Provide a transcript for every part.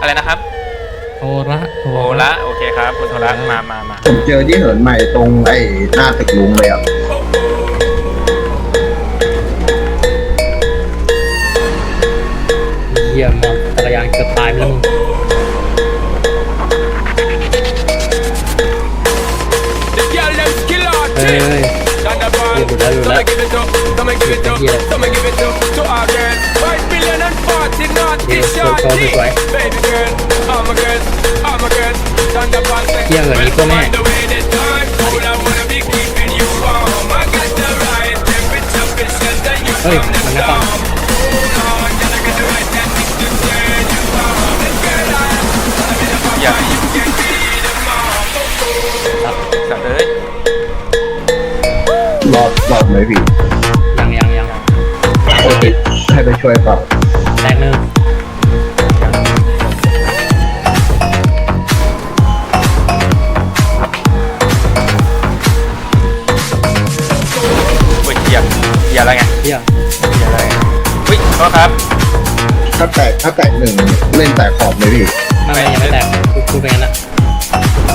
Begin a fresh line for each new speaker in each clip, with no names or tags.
อะไรนะครับ
โทระโท
โทระ โอเคครับคุณโทระมามามา
ผมเจอที่เหินใหม่ตรงไอ้หน้าตึกลุงเลยอะ
เยี่ยมมากจักรยานเกือบตายไปแล้วมึง
The girl them skill
เฮ้ย
artist.
เฮ้ย
Thunderball.
Yeah, but that-
Some
that-
give it up, some give it up,
Yeah.
some give it up to our girls. Five billion and forty naughty
Yeah, so- so
shorty.
this way.
Baby girl, all my girls, all my girls. Thunderball say,
Yeah, but you come
"Well,
in."
the way the time cold, I wanna be keeping you warm. I got the right temperature, it's just that you
เฮ้ย
from the
มันไม่ฟัง
storm. Hold on, girl, I got the right tactics to turn you on. This girl, I-
อย่า
you can be the mom.
สัตว์เลย
รอดรอดไหมพี่
ยังยังยัง
ให้ไปให้ไปช่วยเปล่า
แตกหนึ่ง
เฮ้ยอย่าอย่าอะไรไง
เยี่ยม
อย่าอะไรไงเฮ้ยโทษครับ
ถ้าแตกถ้าแตกหนึ่งเล่นแตกขอบไหมพี่
ไม่ไม่ยังไม่แตกกูกูเป็นงั้นนะ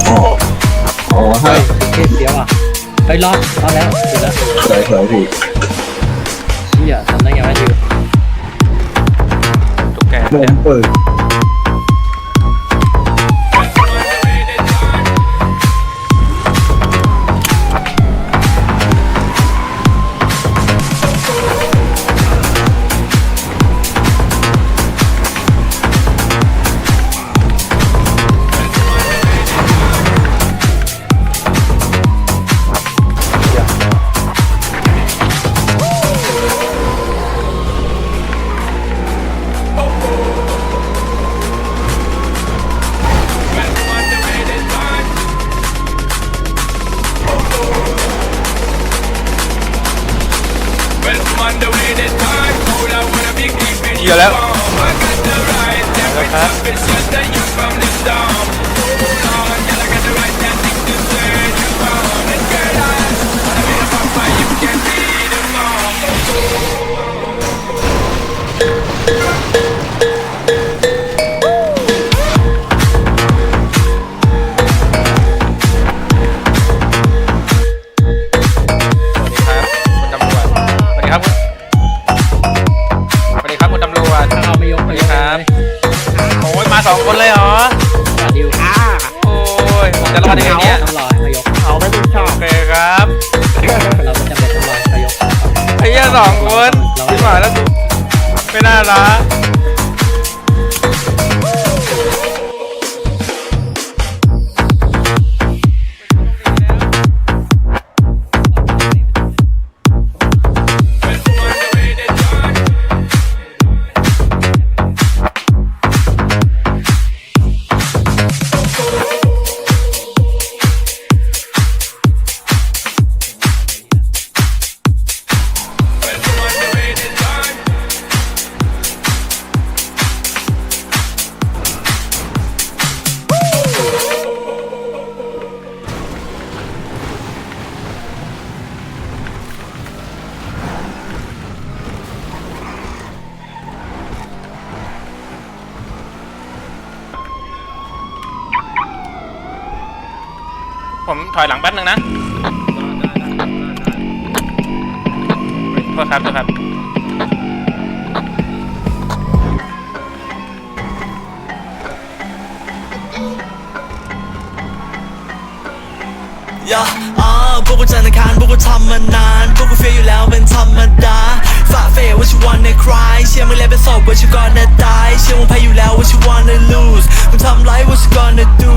อ๋ออ๋อถ้า
เฮ้ยเฮ้ยเสียวอะเฮ้ยรอดรอดแล้วสุดแล้ว
สวยสวยพี่
เชี่ยทำได้ไงวะดิว
ตุ๊กแก
ลมเปิด
เจ
อแล้
วครับ สองคนเลยเหรอ
อะดิว
โอ้ยผมจะรอดได้ไงเนี่ย
ต้องรอให้มายก
เอาไม่ชอบโอเคครับ
เราไม่จำเป็นต้องรอให้เขายก
ไอ้เหี้ยสองคนที่หมายแล้วกูไม่น่ารัก ผมถอยหลังแป๊บนึงนะโทษครับโทษครับ
ยาอ่าพวกกูจันทร์อังคารพวกกูทำมานาน พวกกูเฟียอยู่แล้วเป็นธรรมดา ฝ่าเฟย what you wanna cry เชื่อมึงแล้วเป็นศพ what you gonna die เชื่อมึงแพ้อยู่แล้ว what you wanna lose มึงทำไร what you gonna do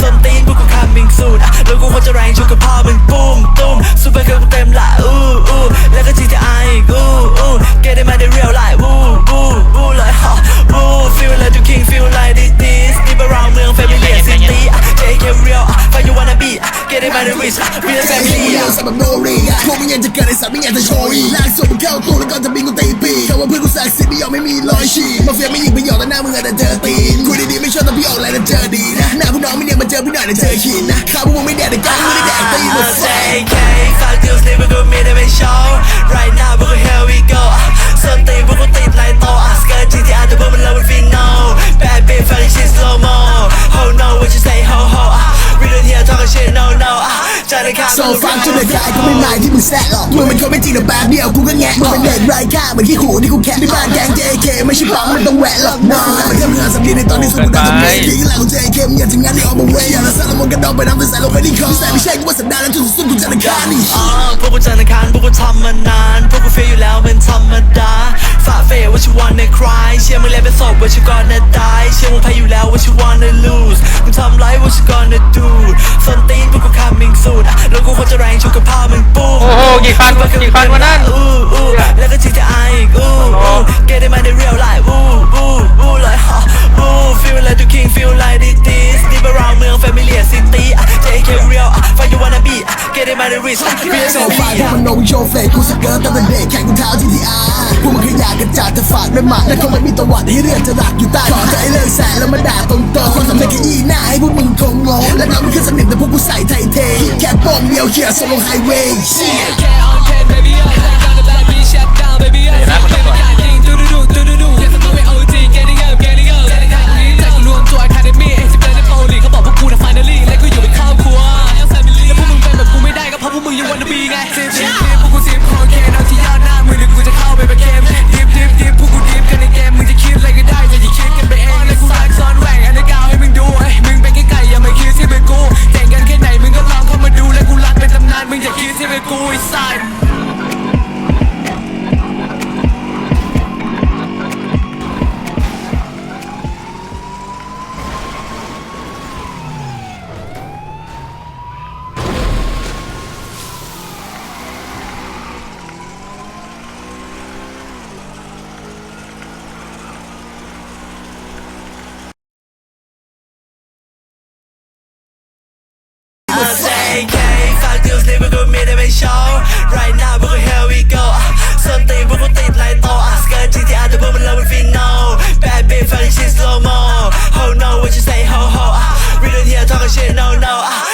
ส้นตีนพวกกู coming soon แล้วกูควรจะแรงชกกับพ่อมึงปุ้มตุ้มซูเปอร์เกิร์ลกูเต็มละอู้อู้แล้วก็ GTI อีกอู้อู้ get it มาได้ real life วู้วู้วู้เลยฮะวู้ feel like the king feel like this this deep around เมือง familiar city JK real อะ find you wanna be get it มาได้ rich ั
บโนรีพวกมึงยังจะเกิดในสัตว์ไม่อยากจะโชว์อีกลากศพมึงเข้าตู้แล้วก็จะบินกูตีปีกเขาว่าเพื่อนกูศักสิไม่ยอมไม่มีรอยฉีกมาเฟียไม่ยิงไม่หยอกแต่หน้ามึงอาจจะเจอตีนคุยดีๆไม่ชอบแต่พี่ออกอะไรแต่เจอดีนะหน้าพวกน้องไม่เนี่ยมาเจอพี่หน่อยแต่เจอขีดนะข้าวพวกมึงไม่แดกแต่กลางมึงไม่ได้แดกตีนมาแซ่
JK fuck deals นี่พวกกูมีแต่ไม่โชว์ right now พวกกู here we go ส้นตีนพวกกูติดไลน์โตอะ skirt GTR แต่พวกมันเลิฟเป็นฟินโน bad bitch fucking shit ข้าง
โซฟังจนเดือดกายกูไม่หมายที่มึงแซะหรอกมึงเป็นคนไม่จริงแต่แป๊บเดียวกูก็แงะมึงเป็นเด็กไร้ค่าเหมือนขี้ขู่ที่กูแค่ในบ้านแกง JK ไม่ใช่ปั๊มมันต้องแหวะหรอกน้องมันเทียบเงินสำลีในตอนที่สุดกูต้องทำเมทีหลังของ JK มึงอย่าทีมงานที่ออกมาเวยอย่าละสารมนกระดองไปน้ำไปใส่ลงไปที่คอแต่ไม่ใช่กูว่าสัปดาห์แล้วจนสุดกูจะนักฆ่านี่
อ่าพวกกูจันทร์อังคารพวกกูทำมานานพวกกูเฟียอยู่แล้วเป็นธรรมดาฝ่าเฟยว่าชิวันในคลายเชื่อมึงแล้วเป็นศพว่าชิวก่อนนะตายเชื่อมึงแพ้อยู่แล้วว่าชิวันใน lose มึงทำไรว่าชิก่อนนะ do ส้น soon อะแล้วกูควรจะแรงชุกกับพ่อมึงปุ้ม
โอ้โหกี่คันวะกี่คันวะนั่น
อู้อู้แล้วก็จีจะอายอีกอู้อู้ get it มาใน real life อู้อู้อู้เลย มาใน rich อะ real
โซฟา
family
พวก
อะ
มันโนโชว์เฟกกูสเกิร์ตตั้งแต่เด็กแข่งกูเท้า GTR พวกมันขยะกระจาดจะฝากไม่หมักและคงไม่มีตะวัดให้เรื่องจะรักอยู่ใต้ขอใจเลิกแสนแล้วมาด่าตรงๆความสำเร็จแค่ยี่หน้าให้พวกมึงคงงงและน้ำมันขึ้นสนิทแต่พวกกูใส่ไทยเทแค่ป้องเดียวเขี่ยส่งลงไฮเวย์
Can't on can baby, oh, like
ရှင်နောင်နာ